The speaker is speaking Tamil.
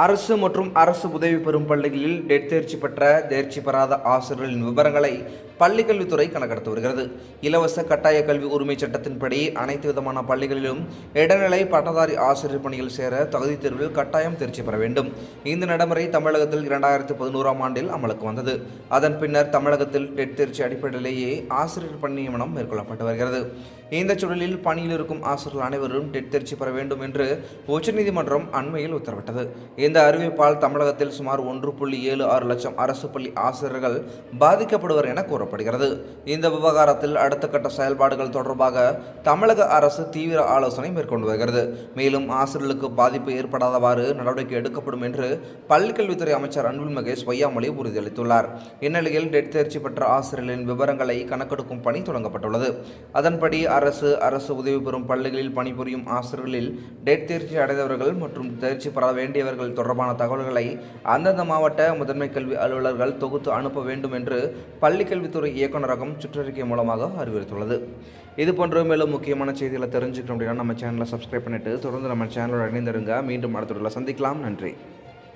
அரசு மற்றும் அரசு உதவி பெறும் பள்ளிகளில் டெட் தேர்ச்சி பெற்ற தேர்ச்சி பெறாத ஆசிரியர்களின் விவரங்களை பள்ளிக்கல்வித்துறை கணக்கெடுத்து வருகிறது. இலவச கட்டாய கல்வி உரிமை சட்டத்தின்படி அனைத்து விதமான பள்ளிகளிலும் இடைநிலை பட்டதாரி ஆசிரியர் பணியில் சேர தகுதி தேர்வில் கட்டாயம் தேர்ச்சி பெற வேண்டும். இந்த நடைமுறை தமிழகத்தில் இரண்டாயிரத்து பதினோராம் ஆண்டில் அமலுக்கு வந்தது. அதன் பின்னர் தமிழகத்தில் டெட் தேர்ச்சி அடிப்படையிலேயே ஆசிரியர் பணி நியமனம் மேற்கொள்ளப்பட்டு வருகிறது. இந்த சூழலில் பணியில் இருக்கும் ஆசிரியர்கள் அனைவரும் டெட் தேர்ச்சி பெற வேண்டும் என்று உச்சநீதிமன்றம் அண்மையில் உத்தரவிட்டது. இந்த அறிவிப்பால் தமிழகத்தில் சுமார் ஒன்று புள்ளி ஏழு ஆறு லட்சம் அரசு பள்ளி ஆசிரியர்கள் பாதிக்கப்படுவர் என கூறப்படுகிறது. இந்த விவகாரத்தில் அடுத்த கட்ட செயல்பாடுகள் தொடர்பாக தமிழக அரசு தீவிர ஆலோசனை மேற்கொண்டு வருகிறது. மேலும் ஆசிரியர்களுக்கு பாதிப்பு ஏற்படாதவாறு நடவடிக்கை எடுக்கப்படும் என்று பள்ளிக்கல்வித்துறை அமைச்சர் அன்பில் மகேஷ் பொய்யாமொழி உறுதியளித்துள்ளார். இந்நிலையில் டெட் தேர்ச்சி பெற்ற ஆசிரியர்களின் விவரங்களை கணக்கெடுக்கும் பணி தொடங்கப்பட்டுள்ளது. அதன்படி அரசு அரசு உதவி பெறும் பள்ளிகளில் பணிபுரியும் ஆசிரியர்களில் டெட் தேர்ச்சி அடைந்தவர்கள் மற்றும் தேர்ச்சி பெற வேண்டியவர்கள் தொடர்பான தகவல்களை அந்தந்த மாவட்ட முதன்மை கல்வி அலுவலர்கள் தொகுத்து அனுப்ப வேண்டும் என்று பள்ளிக்கல்வித்துறை இயக்குநரகம் சுற்றறிக்கை மூலமாக அறிவுறுத்துள்ளது இது போன்ற மேலும் முக்கியமான செய்திகளை தெரிஞ்சுக்கணும் அப்படின்னா நம்ம சேனலை சப்ஸ்கிரைப் பண்ணிட்டு தொடர்ந்து நம்ம சேனலோட இணைந்திருங்க. மீண்டும் அடுத்த சந்திக்கலாம். நன்றி.